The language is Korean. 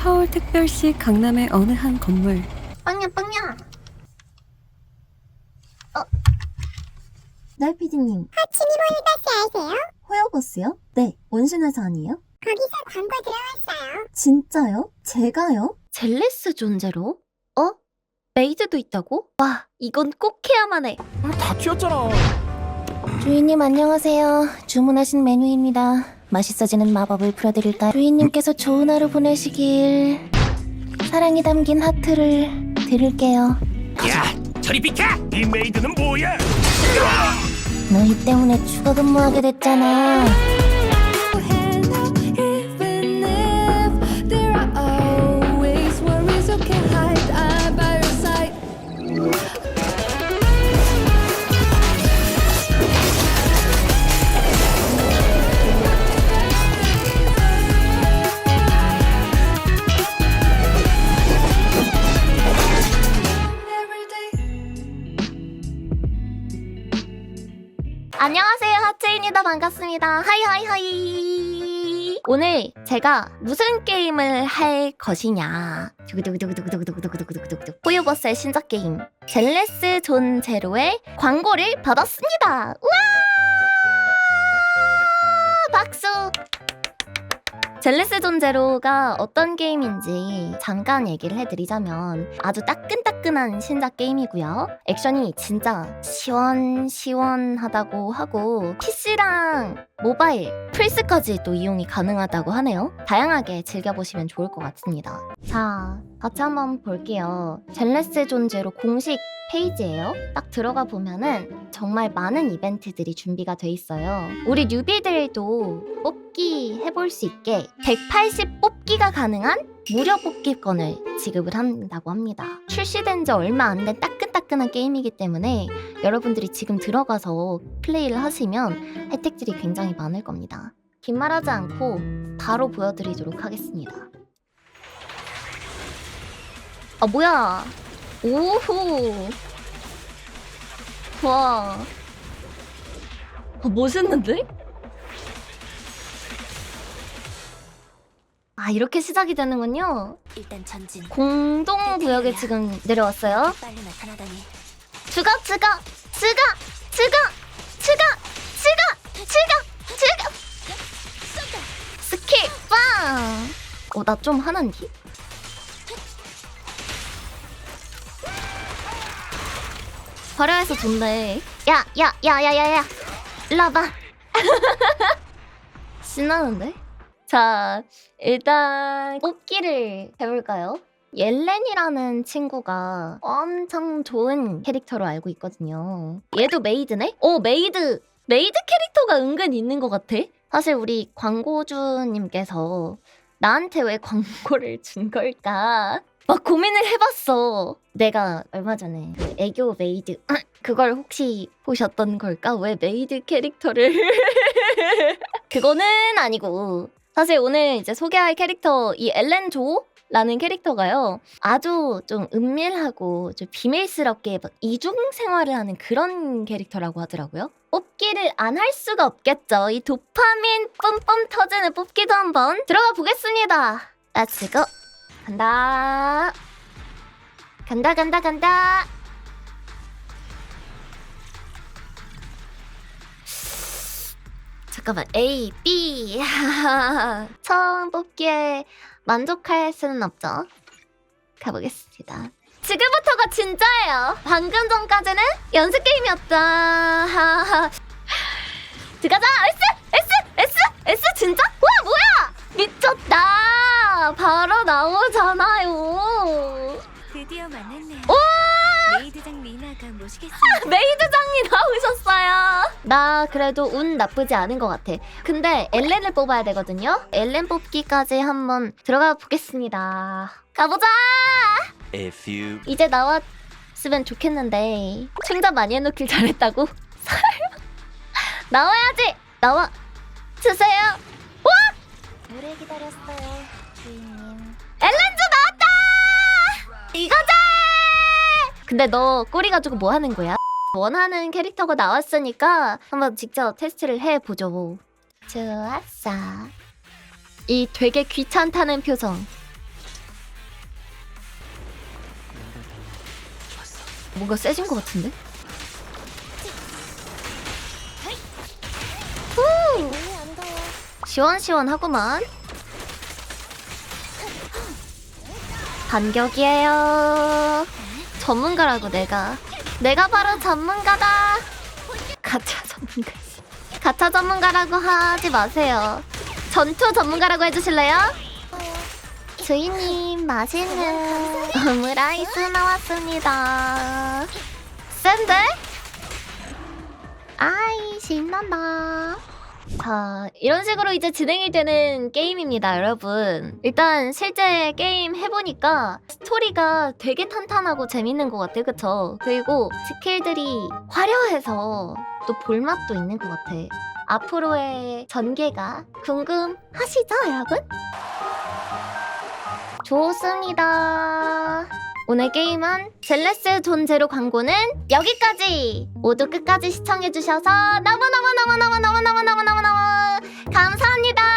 서울특별시 강남의 어느 한 건물 빵야 빵야. 어. 네, 피디님. 하치미몰 버스 아세요? 호여버스요? 네, 원신회사 아니에요? 거기서 광고 들어왔어요. 진짜요? 제가요? 젤레스 존재로? 어? 메이드도 있다고? 와, 이건 꼭 해야만 해. 다 튀었잖아. 주인님 안녕하세요. 주문하신 메뉴입니다. 맛있어지는 마법을 풀어드릴까요? 주인님께서 좋은 하루 보내시길 사랑이 담긴 하트를 드릴게요. 야, 저리 비켜! 이 메이드는 뭐야? 너희 때문에 추가 근무하게 됐잖아. 안녕하세요, 하트입니다. 반갑습니다. 하이, 하이, 하이. 오늘 제가 무슨 게임을 할 것이냐. 두구두구두구두구두구두구두구두구두구. 호유버스의 신작 게임. 젤레스 존 제로의 광고를 받았습니다. 우와! 젤레스 존 제로가 어떤 게임인지 잠깐 얘기를 해드리자면 아주 따끈따끈한 신작 게임이고요. 액션이 진짜 시원시원하다고 하고 PC랑 모바일, 플스까지 또 이용이 가능하다고 하네요. 다양하게 즐겨보시면 좋을 것 같습니다. 자, 같이 한번 볼게요. 젤레스 존 제로 공식 페이지예요. 딱 들어가 보면은 정말 많은 이벤트들이 준비가 돼 있어요. 우리 뉴비들도 뽑기 해볼 수 있게 180 뽑기가 가능한 무료 뽑기권을 지급을 한다고 합니다. 출시된 지 얼마 안 된 따끈따끈한 게임이기 때문에 여러분들이 지금 들어가서 플레이를 하시면 혜택들이 굉장히 많을 겁니다. 긴 말하지 않고 바로 보여드리도록 하겠습니다. 아 뭐야? 오호. 와. 어, 멋있는데? 아 이렇게 시작이 되는군요. 일단 전진. 공동 구역에 지금 내려왔어요. 빨리 나타나다니. 추가 추가 추가 추가 추가 추가 추가 추가 스킬 빵! 어 나 좀 하는디? 화려해서 좋네. 야, 야, 야, 야, 야, 야. 일로 와봐. 신나는데? 자, 일단 뽑기를 해볼까요? 옐렌이라는 친구가 엄청 좋은 캐릭터로 알고 있거든요. 얘도 메이드네? 오, 메이드! 메이드 캐릭터가 은근 있는 것 같아. 사실 우리 광고주님께서 나한테 왜 광고를 준 걸까? 막 고민을 해봤어. 내가 얼마 전에 그 애교 메이드 그걸 혹시 보셨던 걸까? 왜 메이드 캐릭터를 그거는 아니고 사실 오늘 이제 소개할 캐릭터 이 엘렌 조 라는 캐릭터가요 아주 좀 은밀하고 좀 비밀스럽게 막 이중 생활을 하는 그런 캐릭터라고 하더라고요. 뽑기를 안 할 수가 없겠죠. 이 도파민 뿜뿜 터지는 뽑기도 한번 들어가 보겠습니다. Let's go. 간다. 간다 간다 간다. 잠깐만 A, B 처음 뽑기에 만족할 수는 없죠. 가보겠습니다. 지금부터가 진짜예요. 방금 전까지는 연습 게임이었다. 들어가자. S S S S 진짜? 와 메이드장이 나오셨어요. 나 그래도 운 나쁘지 않은 것 같아. 근데 엘렌을 뽑아야 되거든요. 엘렌 뽑기까지 한번 들어가 보겠습니다. 가보자. A few 이제 나왔으면 좋겠는데 충전 많이 해놓길 잘했다고. 나와야지. 나와 주세요. 오래 기다렸어요, 주인님. 엘렌즈 나왔다. 이거지. 근데 너 꼬리 가지고 뭐 하는 거야? 원하는 캐릭터가 나왔으니까 한번 직접 테스트를 해보죠 좋았어. 이 되게 귀찮다는 표정. 뭔가 세진 것 같은데? 후! 시원시원하구만. 반격이에요. 전문가라고 내가. 내가 바로 전문가다. 가차 전문가. 가차 전문가라고 하지 마세요. 전투 전문가라고 해주실래요? 주인님 맛있는 오므라이스 나왔습니다. 센데? 아이 신난다. 자, 이런 식으로 이제 진행이 되는 게임입니다, 여러분. 일단 실제 게임 해보니까 스토리가 되게 탄탄하고 재밌는 것 같아, 그쵸? 그리고 스킬들이 화려해서 또 볼맛도 있는 것 같아. 앞으로의 전개가 궁금하시죠, 여러분? 좋습니다. 오늘 게임은 젤레스 존 제로 광고는 여기까지! 모두 끝까지 시청해주셔서 너무너무너무너무너무너무너무너무 감사합니다!